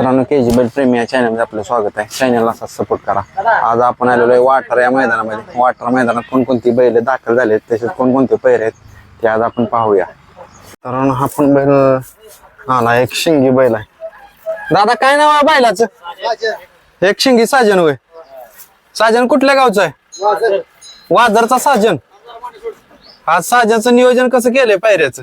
मित्रांनो के जी बैल प्रेमी या चॅनलमध्ये आपलं स्वागत आहे. चॅनलला असा सपोर्ट करा. आज आपण आलेलो आहे वाटर या मैदानामध्ये. वाटर मैदानात कोणकोणती बैल दाखल झाले आहेत तसेच कोणकोणते पैर आहेत ते आज आपण पाहूया. कारण हा पण बैल आला एक शिंगी बैल आहे. दादा काय नाव आहे बैलाचं? एक शिंगी साजन होय. साजन कुठल्या गावचं आहे? वाजरचा साजन. आज साजनचं नियोजन कसं केलंय पायऱ्याचं?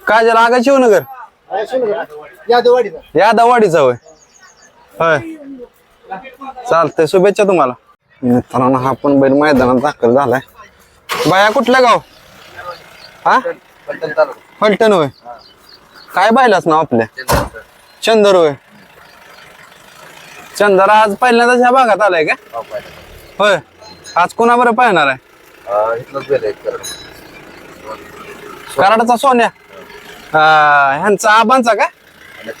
काजल. आगा या दवाडीचा होय. होय. चालतंय शुभेच्छा तुम्हाला. मित्रांनो हा पण बैल मैदानात दाखल झालाय. बाया कुठलं गाव? हा? फलटण होय. काय बायलाच नाव आपल्या चंदर होय. चंदर आज पहिल्यांदाच ह्या भागात आलाय का? होय. आज कोणा बरं पाहणार आहे? कराडाचा सोन्या. ह्यांचा आबांचा का?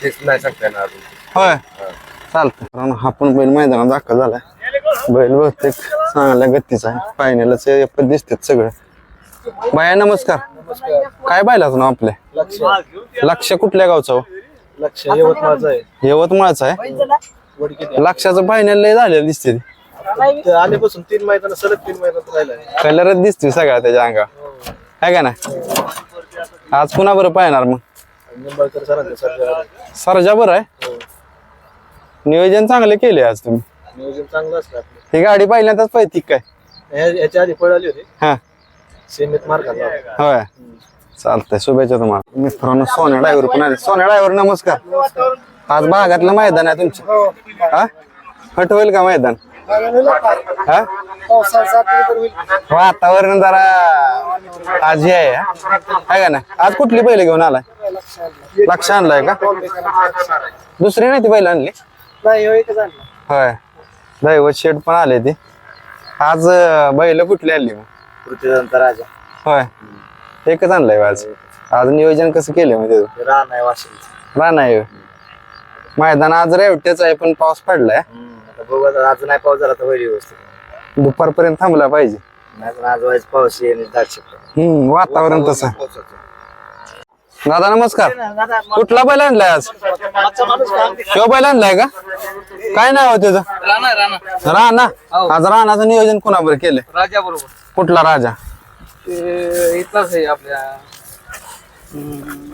तेच नाही सांगता येणार अजून. होय. चालतं कारण हा पण बैल मैदानात दाखल झालाय. बैल बहुतेक चांगल्या गतीचा आहे. फायनलच पण दिसतात सगळं. बाया नमस्कार. काय बैलाचं नाव आपल्या लक्ष. कुठल्या गावचं हो? लक्ष यवतमाळचं आहे. यवतमाळचं आहे? वडकी लक्षाचं फायनल लय झालेलं दिसते ते. आल्यापासून तीन मैदान सलग तीन मैदान कलरच दिसतोय सगळा त्याच्या अंगावर. आहे का ना आज पुन्हा बरं पाहणार मग. निंबाळकर सरांचे सर सरजा बरं आहे? नियोजन चांगले केले आज तुम्ही. नियोजन चांगलं असलं आपलं. ही गाडी पहिल्यांदाच पाहिजे काय? ह्या- याच्या आधी पळाली होती. हा. सेमीत मार खाल्ला होता. होय. चालतंय शुभेच्छा तुम्हाला. मित्रांनो सोन्या ड्रायव्हर पण आले. सोन्या ड्रायव्हर नमस्कार. आज भागातलं मैदान आहे तुमचं. हा. हट होईल का मैदान? हा? वातावरण जरा आज हे आहे हा? आहे का ना आज कुठली बैल घेऊन आलाय? लक्ष आणलाय का? दुसरी नाही ती बैल आणली. होय. दैवत शेट पण आले ती. आज बैल कुठली आणली मग? राजा. होय. एकच आणलंय आज. आज नियोजन कसं केलं मग त्याचं ते रान आहे आहे होय. मैदान आज रेवटेच आहे पण पाऊस पडलाय. आता बघू आता आज नाही पाऊस झाला तर होईल व्यवस्थित. दुपारपर्यंत थांबला पाहिजे. नाही तर आज व्हायचं पाऊस येईल हम्म वातावरण तसं. दादा नमस्कार. कुठला बैल आणलाय आज? शिव बैल आणलाय का? काय नाव आहे त्याचं? राणा. आज राणाचं नियोजन कोणाबर केलंय? राजा बरोबर कुठला राजा? ते इथलाच आहे आपल्या हम्म,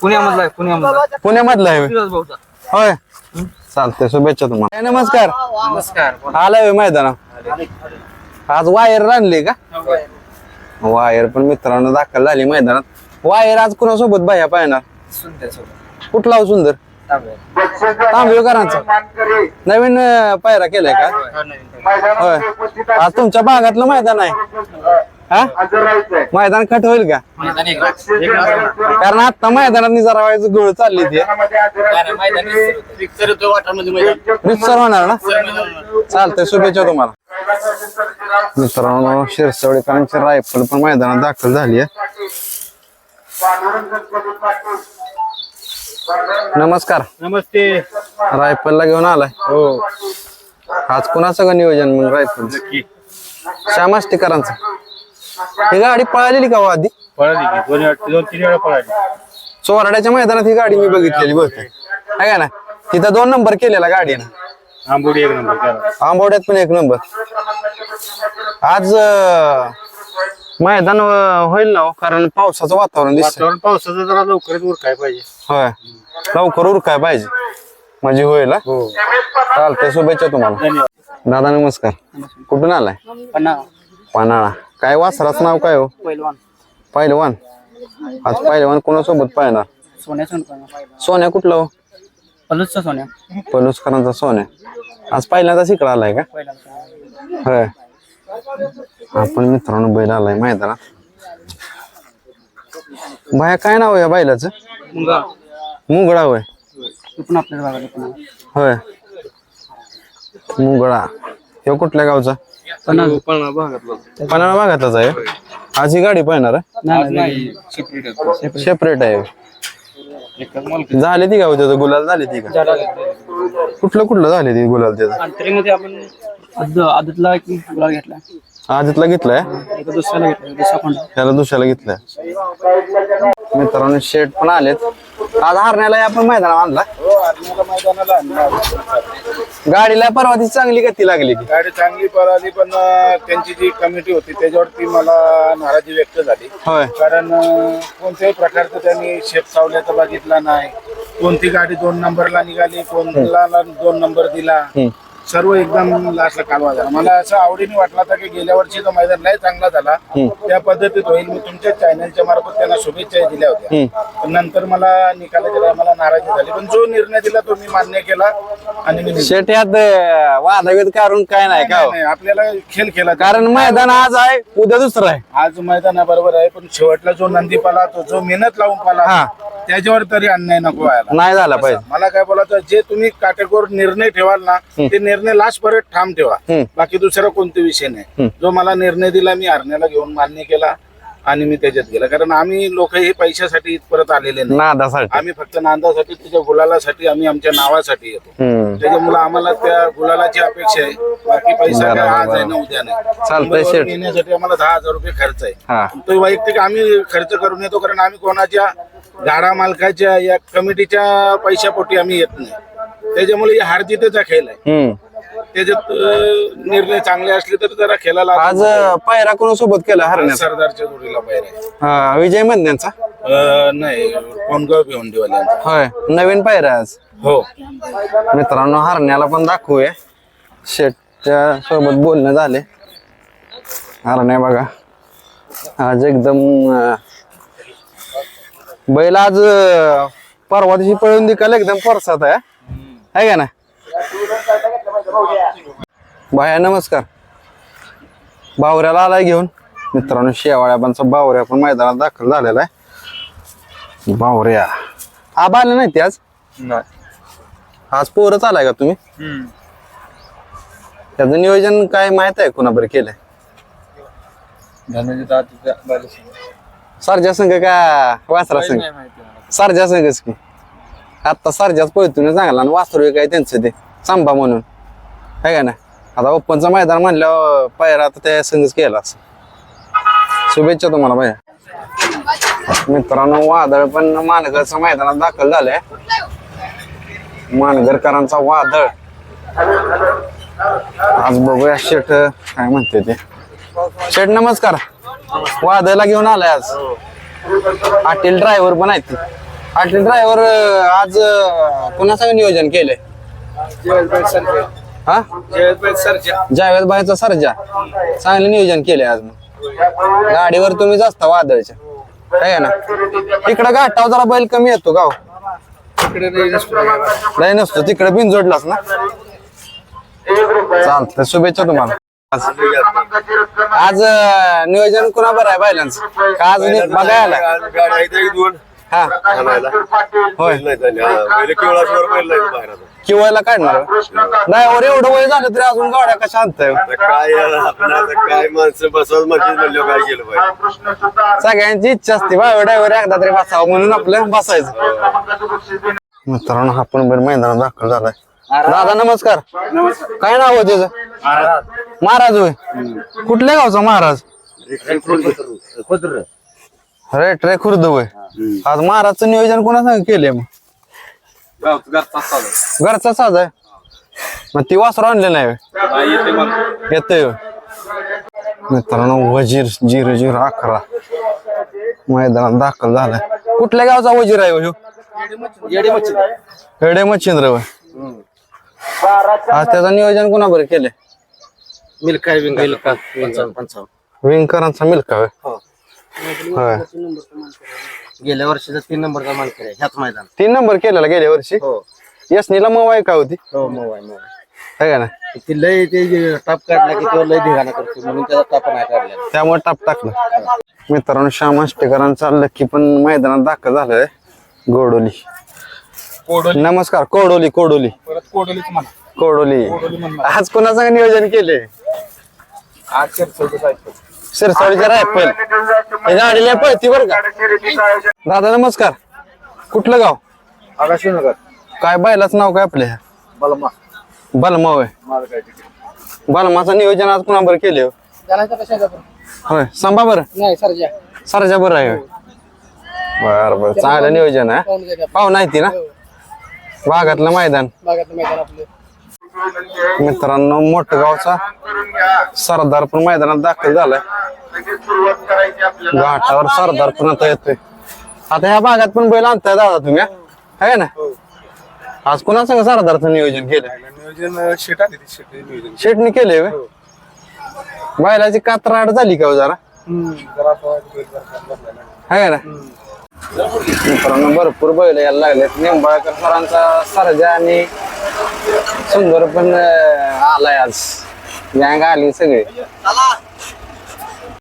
पुण्यामधला आहे पुण्यामधला. पुण्यामधला आहे होय. फिरोज भाऊचा होय. चालतंय शुभेच्छा तुम्हाला. नमस्कार. नमस्कार आलाय मैदाना आज वायर आणली का? वायर पण मित्रांनो दाखल झाली मैदानात. वायर आज कुणासोबत बाह्या पाहणार? सुंदर सोबत कुठला हो सुंदर? तांबेकरांचा. नवीन अं, पायरा केलाय का? होय आज तुमच्या भागातलं मैदान आहे. हा? मैदान खट होईल का? कारण आता मैदानात जरा व्हायचं गोळ चालली ती. रितसर होणार ना? चालतंय शुभेच्छा तुम्हाला. मित्रांनो शिरसवडीकरांची रायफल पण मैदानात दाखल झाली आहे. नमस्कार. नमस्ते. रायफलला घेऊन आलाय. हो. आज कुणा सगळं नियोजन मग रायफल? श्याम आष्टीकरांचं. ही गाडी पळालेली का हो आधी? पळाली की दोन वेळा- दोन तीन वेळा पळाली. चोराड्याच्या मैदानात ही गाडी मी बघितलेली बहुतेक. आहे का ना? तिथं दोन नंबर केलेला गाडीनं आंबोडी एक नंबर केला. आंबवड्यात पण एक नंबर. आज अं, मैदान अं, होईल ना हो, कारण पावसाचं वातावरण दिसतंय. वातावरण पावसाचं जरा लवकरच उरकाय पाहिजे. होय. लवकर उरकाय पाहिजे. म्हणजे होईल हा? चालतंय शुभेच्छा तुम्हाला. दादा नमस्कार. कुठून आलाय? पन्ना पानाळा. काय वासराचं नाव काय हो? पैलवान. पहिलवान आज पहिलवान कोणासोबत पाहणार सोन्या सोन्या कुठला हो? पलूसचा सोन्या. पलुसकरांचा सोन्या. आज पहिल्यांदा इकडं आलाय का? होय. आपण मित्रांनो बैल आलाय मैदानात. बाया काय नाव या बैलाचं? मुंगा. मुंगळा होय. होय. मुंगळा. हे कुठल्या गावचा? भागातला. पन्हाळा भागातलाच आहे? आज ही गाडी पाहणार नाही सेपरेट आहे. झाले ती का हो त्याचं? गुलाल झाले ती का? कुठलं कुठलं झाले ती गुलाल त्याचं? आपण आद- आदतला एक गुलाल घेतला. आदितला घेतलाय? इथं दुसऱ्याला घेतलं दुसरा कोण त्याला दुसऱ्याला घेतलाय. मित्रांनो शेट पण आलेत. आज हरण्याला आपण मैदानावर आणला. गाडीला परवा ती चांगली गती लागली. की गाडी चांगली पळाली पण अं, त्यांची जी कमिटी होती त्याच्यावरती मला नाराजी व्यक्त झाली. होय. कारण अं, कोणत्याही प्रकारचं त्यांनी शेप सावल्याचा बघितला नाही. कोणती गाडी दोन नंबरला निघाली कोणला दोन नंबर दिला. हम्म. सर्व एकदम लास्टला कालवा झाला. मला असं आवडीने वाटला होता की गेल्या वर्षीचा मैदान लय चांगला झाला. त्या पद्धतीत होईल. मी तुमच्या चॅनलच्या मार्फत त्यांना शुभेच्छा दिल्या होत्या. पण नंतर मला निकालाच्या मला नाराजी झाली. पण जो निर्णय दिला तो मी मान्य केला आणि शेट यात वादावेद कारण काय नाही का हो? नाही, आपल्याला खेळ खेळा कारण मैदान आज आहे उद्या दुसरं आहे. आज मैदाना बरोबर आहे पण शेवटला जो नंदी पाला तो जो मेहनत लावून पाला हा. त्याच्यावर तरी अन्याय नको व्हायला. नाही झाला पाहिजे. मला काय बोलायचं जे तुम्ही काटेकोर निर्णय ठेवाल ना ते निर्णय लास्ट पर्यंत ठाम ठेवा. बाकी दुसरा कोणते विषय नाही. जो मला निर्णय दिला मी हरण्याला घेऊन मान्य केला. आणि मी त्याच्यात गेला. कारण आम्ही लोक हे पैशासाठी इथपर्यंत आलेले नाही. नादासाठी. आम्ही फक्त नांदासाठी त्याच्या गुलालासाठी आम्ही आमच्या नावासाठी येतो. त्याच्यामुळे आम्हाला त्या गुलालाची अपेक्षा आहे. बाकी पैसा काय आज आहे ना उद्या नाही. चालतंय. येण्यासाठी आम्हाला दहा हजार रुपये खर्च आहे. तो वैयक्तिक आम्ही खर्च करून येतो कारण आम्ही कोणाच्या गाडा मालकाच्या या कमिटीच्या पैशापोटी आम्ही येत नाही. त्याच्यामुळे ही हार जितेचा खेळ आहे. हम्म. त्याच्यात निर्णय चांगले असले तर जरा खेळायला आज पायरा कोणासोबत केला हरण्याचा? सरदारच्या जोडीला पाहिजे हा विजय मधन्यांचा नाही कोणगाव भिवंडीवाल्यांचा. होय नवीन पायरा आज. हो. मित्रांनो हरण्याला पण दाखवूया. शेटच्या सोबत बोलणं झाले. हरण्या बघा. आज एकदम अं, बैल आज अं, परवा दिवशी पळून दिकाल एकदम परसात आहे. है का ना भाया नमस्कार. बावऱ्याला आलाय घेऊन. मित्रांनो शेवाळ्याबांचा बावऱ्या पण मैदानात दाखल झालेला आहे. बावऱ्या. आबा आले नाही ते आज? आज पोरच आलाय का तुम्ही? त्याचं नियोजन काय माहीत आहे कुणाबरोबर केलंय? सरजा संघ का? वासरा संघ? सरजा संघच की. आता सरजाच पळतून चांगला आणि वासरू काय त्यांचं ते. सांबा म्हणून. आहे का नाही? आता ओपनचं मैदान म्हणल्यावर पायरा आता त्या संघच केला असं. शुभेच्छा तुम्हाला भैया मित्रांनो वादळ पण मानगरच्या मैदानात दाखल झालंय. मानगरकरांचा वादळ. आज बघूया शेठ काय म्हणते ते. शेठ नमस्कार. वादळला घेऊन आलाय आज. पाटील ड्रायव्हर पण आहेत. ते ड्रायव्हर आज कुणाचं नियोजन केलंय? हा? जावेद भाईचा सरजा. चांगलं नियोजन केलंय आज मग. गाडीवर तुम्ही जास्त वादळच्या. आहे ना? इकडं घाटाव जरा बैल कमी येतो गाव नाही नसतो. तिकडे बिन जोडलास ना. चालतंय. शुभेच्छा तुम्हाला. आज नियोजन कुणा बरं आहे बैलांचं का आज बघायला? हा. होय. किंवा काढणार नाही वर एवढं वय झालं तरी अजून गाड्या कशा आणताय? काय आपण आता काय माणसं बसवत म्हणजे म्हणलं काय केलं पाहिजे. सगळ्यांची इच्छा असते बाय ड्रायव्हर एकदा तरी बसावं म्हणून आपलं बसायचं. मित्रांनो हा पण बैल मैदानात दाखल झालाय. दादा नमस्कार. काय नाव आहे त्याचं? महाराज. होय. कुठल्या गावचा महाराज? अरे ट्रे खुर्द होय आज महाराजचं नियोजन कोणा केलंय मग? घरचा साज. आहे? मग ती वासर आणले नाही येतोय. मित्रांनो वजीर झिरो झिरो अकरा. मैदानात दाखल झालाय. कुठल्या गावचा वजीर आहे हो ह्यो? हेडे मच्छिंद्र होय. आज त्याचं नियोजन कोणाबरोबर केलंय? मिल्का मिल्का पंचावन्न पंचावन्न विंकरांचा मिल्का होय. होय. गेल्या वर्षीचा तीन नंबरचा मानकर आहे? ह्याच मैदान तीन नंबर केलेला गेल्या वर्षी? हो. यसनीला मग आहे का होती? हो मोबाईल मोबाईल है का ना ती लय ते जे टाप काढला की तो लय धिगाणा करतो म्हणून त्याचा टाप नाही काढला. त्यामुळे टाप टाकलं. मित्रांनो श्याम आष्टेकरांचा लक्की पण मैदानात दाखल झालाय. गोडोली. कोडोली. नमस्कार कोडोली कोडोली. परत कोडोलीच म्हणा. कोडोली. आज कोणाचं नियोजन केले आज चौकस ऐकतो रायफल. हे गाडीला पळती बरं का? दादा नमस्कार. कुठलं गाव? आकाशीनगर काय बायलाच नाव काय आपल्या बलमा. बलमा होय. बलमाचं नियोजन आज केले हो? जाण्याचा कशा आपण होय. सांभा बरं. नाही सरजा. सरजा बरं आहे होय. बरं बरं. चांगलं नियोजन आहे पाहून घ्या. पाहू नाही ती ना? भागातलं मैदान. भागात मैदान आपले. मित्रांनो मोठगावचा सरदार पण मैदानात दाखल झालाय. घाटावर सरदार पण आता येतोय. आता ह्या भागात पण बैल आणताय दादा तुम्ही हा? आहे ना? आज कुणा संग सरदारचं नियोजन केलं नियोजन शेट आली नियोजन. शेटनी केलंय व्हय? बैलाची कात्राड झाली का हो जरा? आहे ना? मित्रांनो भरपूर बैल यायला लागलेत. निंबाळकर सरांचा सरजा आणि सुंदर पण अं, आलाय आज. गँग आली सगळी.